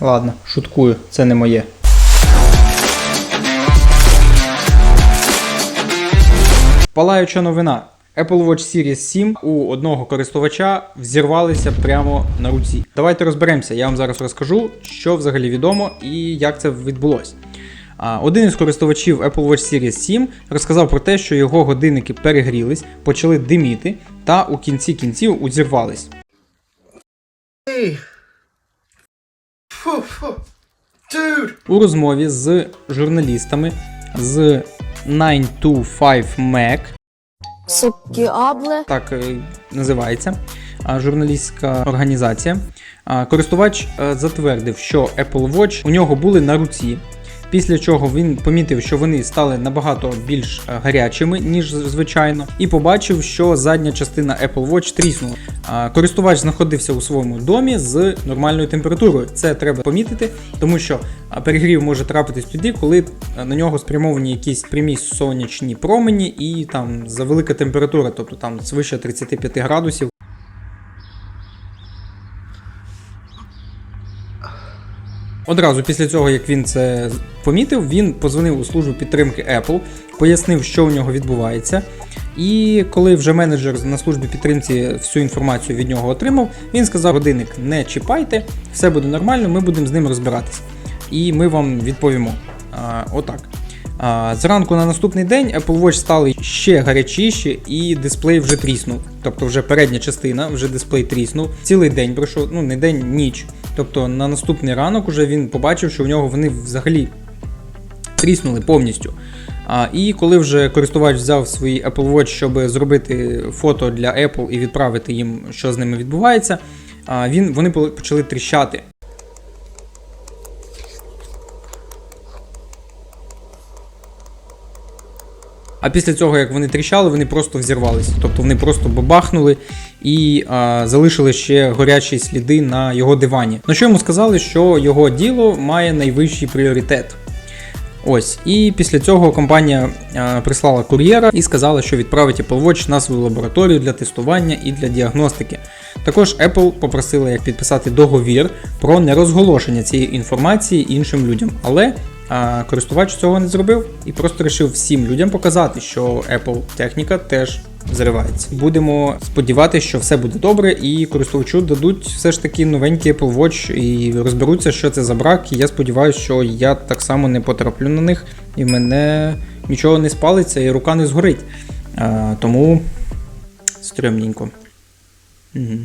Ладно, шуткую, це не моє. Палаюча новина. Apple Watch Series 7 у одного користувача взірвалися прямо на руці. Давайте розберемося. Я вам зараз розкажу, що взагалі відомо і як це відбулося. Один із користувачів Apple Watch Series 7 розказав про те, що його годинники перегрілись, почали диміти та у кінці кінців узірвались. У розмові з журналістами з 925 Mac, Сукіабле. так е, називається журналістська організація. Користувач е, затвердив, що Apple Watch у нього були на руці. Після чого він помітив, що вони стали набагато більш е, гарячими, ніж звичайно, і побачив, що задня частина Apple Watch тріснула. Користувач знаходився у своєму домі з нормальною температурою. Це треба помітити, тому що перегрів може трапитись тоді, коли е, на нього спрямовані якісь прямі сонячні промені і там за велика температура, тобто там свише 35 градусів. Одразу після цього, як він це помітив, він позвонив у службу підтримки Apple, пояснив, що у нього відбувається. І коли вже менеджер на службі підтримці всю інформацію від нього отримав, він сказав: годинник не чіпайте, все буде нормально, ми будемо з ним розбиратися. І ми вам відповімо. А, отак. Зранку на наступний день Apple Watch стали ще гарячіші, і дисплей вже тріснув. Тобто вже передня частина, вже дисплей тріснув. Цілий день пройшов, ну не день, ніч. Тобто на наступний ранок уже він побачив, що в нього вони взагалі тріснули повністю. А, і коли вже користувач взяв свій Apple Watch, щоб зробити фото для Apple і відправити їм, що з ними відбувається, він, вони почали тріщати. А після цього, як вони тріщали, вони просто взірвалися. Тобто вони просто бабахнули і а, залишили ще горячі сліди на його дивані. На що йому сказали, що його діло має найвищий пріоритет. Ось, і після цього компанія а, прислала кур'єра і сказала, що відправить Apple Watch на свою лабораторію для тестування і для діагностики. Також Apple попросила як підписати договір про нерозголошення цієї інформації іншим людям, але а, користувач цього не зробив і просто вирішив всім людям показати, що Apple техніка теж зривається. Будемо сподіватися, що все буде добре, і користувачу дадуть все ж таки новенький Apple Watch і розберуться, що це за брак. І я сподіваюся, що я так само не потраплю на них, і мене нічого не спалиться, і рука не згорить. А, тому стрьомненько. Угу.